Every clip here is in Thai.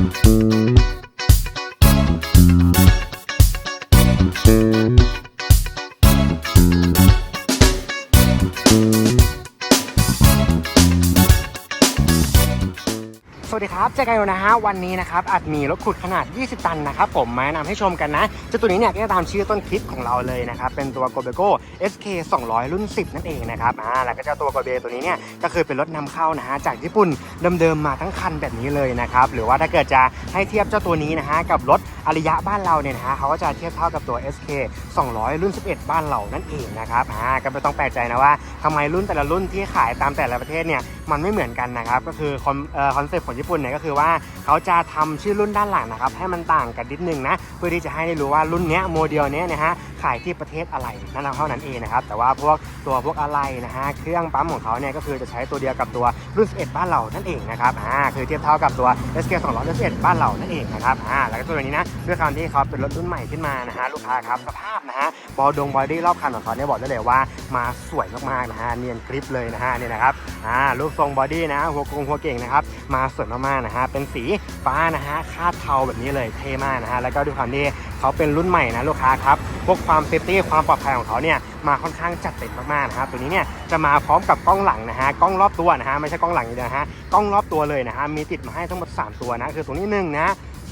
Thank you. สวัสดีครับเจอกันอยู่นะฮะวันนี้นะครับอาจมีรถขุดขนาด 20 ตันนะครับผมมาแนะนำให้ชมกันนะเจ้าตัวนี้เนี่ยก็จะตามชื่อต้นคลิปของเราเลยนะครับเป็นตัว g o b e g o SK 200 รุ่น 10 นั่นเองนะครับอ่าแล้วก็เจ้าตัว g o b e ตัวนี้เนี่ยก็คือเป็นรถนำเข้านะฮะจากญี่ปุ่นเดิมๆมาทั้งคันแบบนี้เลยนะครับหรือว่าถ้าเกิดจะให้เทียบเจ้าตัวนี้นะฮะกับรถอริยะบ้านเราเนี่ยนะฮะเขาก็จะเทียบเท่ากับตัว SK 200 รุ่น 11 บ้านเรานั่นเองนะครับอ่าก็ไม่ต้องแปลกใจนะว่าทำไมรุ่นแต่ละรุ่นที่ขายตามแต่ละประเทศเนี่ยมันไม่เหมือนกันนะครับก็คือคอนเซ็ปต์ของญี่ปุ่นเนี่ยก็คือว่าเขาจะทำชื่อรุ่นด้านหลังนะครับให้มันต่างกันนิดนึงนะเพื่อที่จะให้ได้รู้ว่ารุ่นเนี้ยโมเดลเนี้ยนะฮะขายที่ประเทศอะไรนั่นเท่านั้นเองนะครับแต่ว่าพวกตัวพวกอะไรนะฮะเครื่องปั๊มของเขาเนี่ยก็คือจะใช้ตัวเดียวกับตัวรุ่น 11 บ้านเรานั่นเองนะครับอ่าคือเทียบเท่ากับตัว SK 200 11บ้านเรานั่นเองนะครับอ่าแล้วก็ตัวนี้นะด้วยความที่เขาเป็นรถรุ่นใหม่ขึ้นมานะฮะลูกค้าครับสภาพนะฮะบอดงบอดี้รอบคันของเขาเนี่ยบอกได้เลยว่ามาสวยมากๆนะฮะเนียนกริปเลยนะฮะนี่นะครับอ่ารูปทรงบอดี้นะหัวกงหัวเก่งนะครับมาสวยมากๆนะฮะเป็นสีฟ้านะฮะคาดเทาแบบนี้เลยเท่มากนะฮะแล้วก็ด้วยความที่เขาเป็นรุ่นใหม่นะลูกค้าครับ วกความเซฟตี้ความปลอดภัยของเขาเนี่ยมาค่อนข้างจัดเต็มมากๆนะครับตัวนี้เนี่ยจะมาพร้อมกับกล้องหลังนะฮะกล้องรอบตัวนะฮะไม่ใช่กล้องหลังอย่างเดียวนะฮะกล้องรอบตัวเลยนะฮะมีติดมาให้ทั้งหมด 3 ตัวนะคือตัวนี้หนึ่งนะ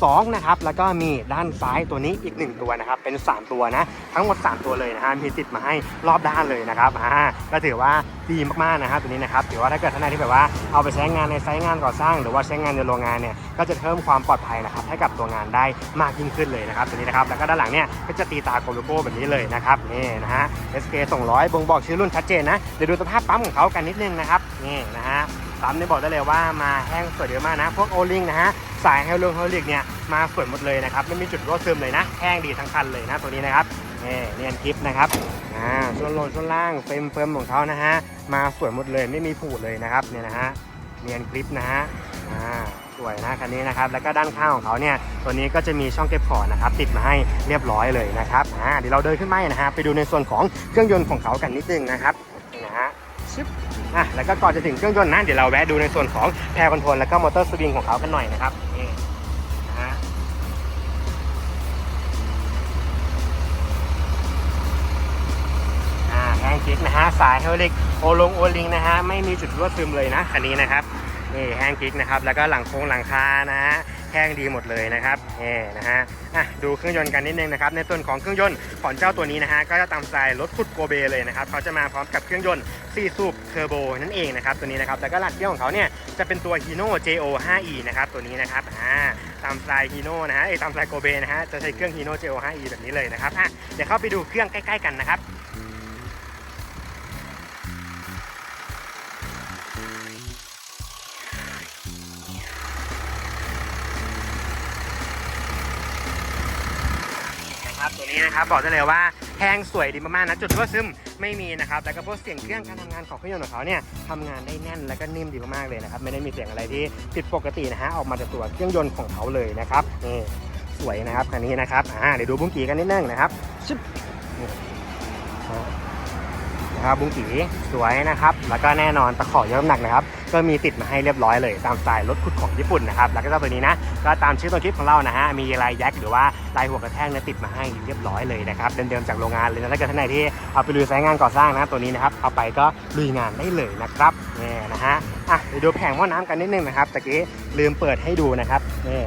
2นะครับแล้วก็มีด้านซ้ายตัวนี้อีก 1 ตัวนะครับเป็น 3 ตัวนะทั้งหมด 3 ตัวเลยนะฮะมีติดมาให้รอบด้านเลยนะครับอ่าก็ถือว่าดีมากๆนะฮะตัวนี้นะครับถือว่าถ้าเกิดท่านใดที่แบบว่าเอาไปใช้งานในไซต์งานก่อสร้าง หรือว่าใช้งานในโรงงานเนี่ยก็จะเพิ่มความปลอดภัยนะครับให้กับตัวงานได้มากยิ่งขึ้นเลยนะครับตัวนี้นะครับแล้วก็ด้านหลังเนี่ยก็จะตีตาโกโลโก้แบบนี้เลยนะครับนี่นะฮะ SK 200บ่งบอกชื่อรุ่นชัดเจนนะเดี๋ยวดูสภาพปั๊มของเขากันนิดนึงนะครับนี่นะฮะ ปั๊มเนี่บอกได้เลยว่ามาแห้งสวยเยอะมากนะ พวกโอลิงนะฮะสายไฮโลงไฮลิกเนี่ยมาสวยหมดเลยนะครับไม่มีจุดรั่วซึมเลยนะแห้งดีทั้งคันเลยนะตัวนี้นะครับนี่เนียนคลิปนะครับอ่าช่วงลงช่วงล่างเฟรมเฟิร์มของเขานะฮะมาสวยหมดเลยไม่มีผุเลยนะครับเนี่ยนะฮะเนียนคลิปนะฮะอ่าสวยนะคันนี้นะครับแล้วก็ด้านข้างของเขาเนี่ยตัวนี้ก็จะมีช่องเก็บของนะครับติดมาให้เรียบร้อยเลยนะครับอ่าเดี๋ยวเราเดินขึ้นไปนะฮะไปดูในส่วนของเครื่องยนต์ของเขากันนิดนึงนะครับนะฮะ ชึบอะแล้วก็ก่อนจะถึงเครื่องยนต์นะเดี๋ยวเราแวะดูในส่วนของแพรคอนโทรลแล้วก็มอเตอร์สวิงของเขากันหน่อยนะครับนี่นะฮะอ่าแฮงกิ๊กนะฮะสายเฮลิกโอลงโอลิงนะฮะไม่มีจุดรั่วซึมเลยนะคันนี้นะครับนี่แฮงกิ๊กนะครับแล้วก็หลังโค้งหลังคานะฮะ แห้งดีหมดเลยนะครับนี่นะฮะอะดูเครื่องยนต์กันนิดนึงนะครับในส่วนของเครื่องยนต์ของเจ้าตัวนี้นะฮะก็จะตามสไตล์รถขุดโกเบเลยนะครับเขาจะมาพร้อมกับเครื่องยนต์4สูบเทอร์โบนั่นเองนะครับตัวนี้นะครับแล้วก็หลักเที่ยวของเขาเนี่ยจะเป็นตัว Hino JO 5e นะครับตัวนี้นะครับอ่าตามสไตล์ Hino นะฮะเอ้ตามสไตล์โกเบนะฮะจะใช้เครื่อง Hino JO 5e แบบนี้เลยนะครับอะเดี๋ยวเข้าไปดูเครื่องใกล้ ๆ กันนะครับ ครับตัวนี้นะครับบอกได้เลยว่าแห้งสวยดีมากๆนะจุดรั่วซึมไม่มีนะครับแล้วก็พวกเสียงเครื่องการทำงานของเครื่องยนต์ของเขาเนี่ยทำงานได้แน่นแล้วก็นิ่มดีมากๆเลยนะครับไม่ได้มีเสียงอะไรที่ผิดปกตินะฮะออกมาจากตัวเครื่องยนต์ของเขาเลยนะครับนี่สวยนะครับคันนี้นะครับอ่าเดี๋ยวดูบุ้งกีกันนิดนึงนะครับชึบนี่นะครับบุ้งกีสวยนะครับ แล้วก็แน่นอนตะขอยกน้ำหนักนะครับ ก็มีติดมาให้เรียบร้อยเลยตามสไตล์รถขุดของญี่ปุ่นนะครับแล้วก็เจ้าตัวนี้นะก็ตามชื่อตัวคลิปของเรานะฮะมีลายแยกหรือว่าลายหัวกระแทกเนี่ยติดมาให้เรียบร้อยเลยนะครับเดิมๆจากโรงงานเลยนะถ้าเกิดท่านไหนที่เอาไปลุยสายงานก่อสร้างนะตัวนี้นะครับเอาไปก็ลุยงานได้เลยนะครับนี่นะฮะอะเดี๋ยวดูแผงหม้อน้ำกันนิดนึงนะครับตะกี้ลืมเปิดให้ดูนะครับนี่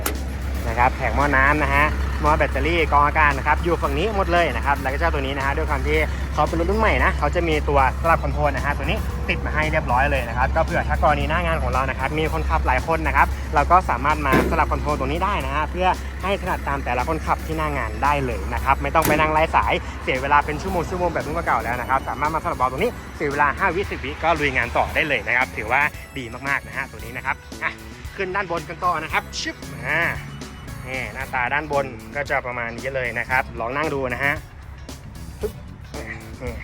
นะครับแผงหม้อน้ำนะฮะหม้อแบตเตอรี่กองอากาศนะครับอยู่ฝั่งนี้หมดเลยนะครับแล้วก็เจ้าตัวนี้นะฮะด้วยความที่เขาเป็นรถรุ่นใหม่นะเขาจะมีตัวสลับคอนโทรลนะฮะตัวนี้ติดมาให้เรียบร้อยเลยนะครับก็เผื่อถ้ากรณีหน้างานของเรานะครับมีคนขับหลายคนนะครับเราก็สามารถมาสลับคอนโทรลตรงนี้ได้นะฮะเพื่อให้ถนัดตามแต่ละคนขับที่หน้างานได้เลยนะครับไม่ต้องไปนั่งไล่สายเสียเวลาเป็นชั่วโมงชั่วโมงแบบรุ่นเก่าแล้วนะครับสามารถมาสลับบอลตรงนี้เสียเวลา5วิ10วิก็ลุยงานต่อได้เลยนะครับถือว่าดีมากๆนะฮะตัวนี้นะครับอะขึ้นด้านบนกันต่อนะครับชึบอ่า นี่หน้าตาด้านบนก็จะประมาณนี้เลยนะครับ ลองนั่งดูนะฮะปึ๊บนี่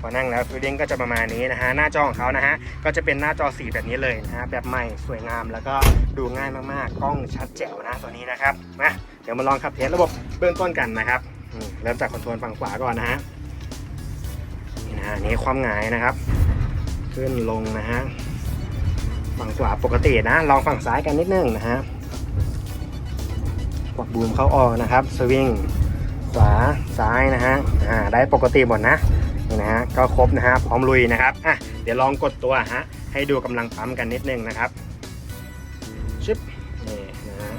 พอนั่งแล้วฟิลลิ่งก็จะประมาณนี้นะฮะหน้าจอของเขานะฮะก็จะเป็นหน้าจอสีแบบนี้เลยนะฮะแบบใหม่สวยงามแล้วก็ดูง่ายมากๆ กล้องชัดแจ๋วนะตัวนี้นะครับมาเดี๋ยวมาลองขับเทสระบบเบื้องต้นกันนะครับอืมเริ่มจากคอนโทรลฝั่งขวาก่อนนะฮะนี่นะฮะอันนี้ความหงายนะครับ ขึ้นลงนะฮะฝั่งขวาปกตินะ ลองฝั่งซ้ายกันนิดนึงนะฮะ บูมเข้าออกนะครับ สวิงขวาซ้ายนะฮะอ่าได้ปกติหมดนะนี่นะฮะก็ครบนะฮะพร้อมลุยนะครับอะเดี๋ยวลองกดตัวฮะให้ดูกำลังปั๊มกันนิดนึงนะครับชึบนี่นะฮะ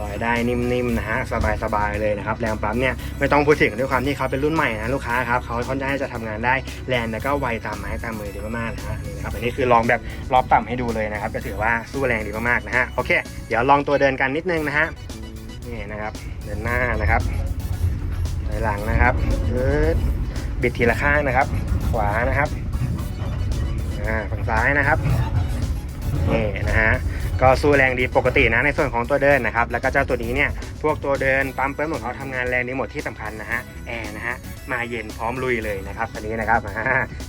ลอยได้นิ่มๆนะฮะสบายๆเลยนะครับแรงปั๊มเนี่ยไม่ต้องพูดถึงด้วยความที่เขาเป็นรุ่นใหม่นะลูกค้าครับเขาค่อนข้างจะทำงานได้แรงแล้วก็ไวตามไม้ตามมือดีมากๆนะฮะนี่นะครับอันนี้คือลองแบบรอบต่ำให้ดูเลยนะครับก็ถือว่าสู้แรงดีมากๆนะฮะโอเค เดี๋ยวลองตัวเดินกันนิดนึงนะฮะ นี่นะครับ เดินหน้านะครับถอยหลังนะครับบิดทีละข้างนะครับ ขวานะครับฝั่งซ้ายนะครับนี่นะฮะก็สู้แรงดีปกตินะในส่วนของตัวเดินนะครับ แล้วก็เจ้าตัวนี้เนี่ยพวกตัวเดินปั๊มเปิ้ลของเขาทำงานแรงดีหมดที่สำคัญนะฮะแอร์นะฮะมาเย็นพร้อมลุยเลยนะครับคันนี้นะครับ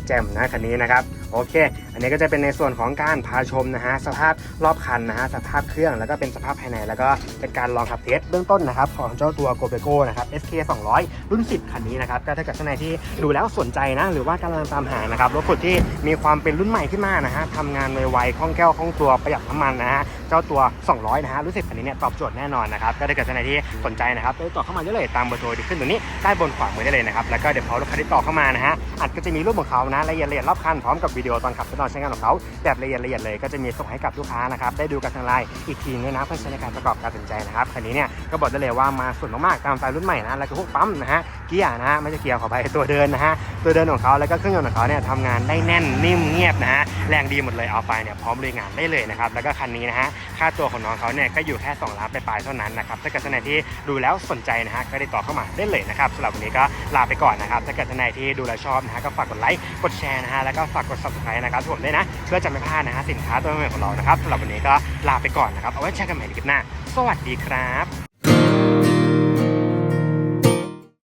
แจ่มนะคันนี้นะครับ โอเค อันนี้ก็จะเป็นในส่วนของการพาชมนะฮะสภาพรอบคันนะฮะสภาพเครื่องแล้วก็เป็นสภาพภายใน แล้วก็เป็นการลองขับเทสเบื้องต้นนะครับของเจ้าตัว g o b e g o นะครับ SK 200 รุ่น 10 คันนี้นะครับก็ถ้าเกิดท่านใดที่ดูแล้วสนใจนะ หรือว่ากำลังตามหานะครับรถขุดที่มีความเป็นรุ่นใหม่ขึ้นมานะฮะทำงานไวๆคล่องแคล่วคล่องตัวประหยัดน้ำมันนะฮะเจ้าตัว 200 นะฮะรุ่น 10 คันนี้เนี่ยตอบโจทย์แน่นอนนะครับก็ถ้าเกิดท่านใดที่สนใจนะครับติดต่อเข้ามาได้เลยตามเบอร์โทรที่ขึ้นตรงนี้ใต้บนขวามือได้เลยนะครับแล้วก็เดี๋ยวพอลูกค้าติดต่อเข้ามานะฮะอัดก็จะมีรูปของเขานะละเอียดละเอียดรอบคันพร้อมกับวิดีโอตอนขับตอนใช้งานของเขาแบบละเอียดละเอียดเลยก็จะมีส่งให้กับลูกค้านะครับได้ดูกันทางไลน์อีกทีนึงนะเพื่อใช้ในการประกอบการตัดสินใจนะครับคันนี้เนี่ยก็บอกได้เลยว่ามาสุดมากๆตามสไตล์รุ่นใหม่นะแล้วก็พวกปั๊มนะฮะเกียร์นะฮะไม่ใช่เกียร์ขอไปตัวเดินนะฮะตัวเดินของเขาแล้วก็เครื่องยนต์ของเขาเนี่ยทำงานได้แน่นนิ่มเงียบนะฮะแรงดีหมดเลยเอาไปเนี่ยพร้อมลุยงานได้เลยนะครับแล้วก็คันนี้นะฮะค่าตัวของน้องเขาเนี่ยก็อยู่แค่2ล้านปลายๆเท่านั้นนะครับถ้าเกิดท่านไหนที่ดูแล้วสนใจนะฮะก็ติดต่อเข้ามาได้เลยนะครับสำหรับวันนี้ก็ลาไปก่อนนะครับถ้าเกิดท่านไหนที่ดูแลวชอบนะฮะก็ฝากกดไลค์กดแชร์นะฮะแล้วก็ฝากกด subscribe นะครับทุกคนด้วยนะเพื่อจะไม่พลาดนะฮะสินค้าตัวใหม่ของเรานะครับสำหรับวันนี้ก็ลาไปก่อนนะครับเอาไว้แชร์กันใหม่ในคลิปหน้า สวัสดีครับ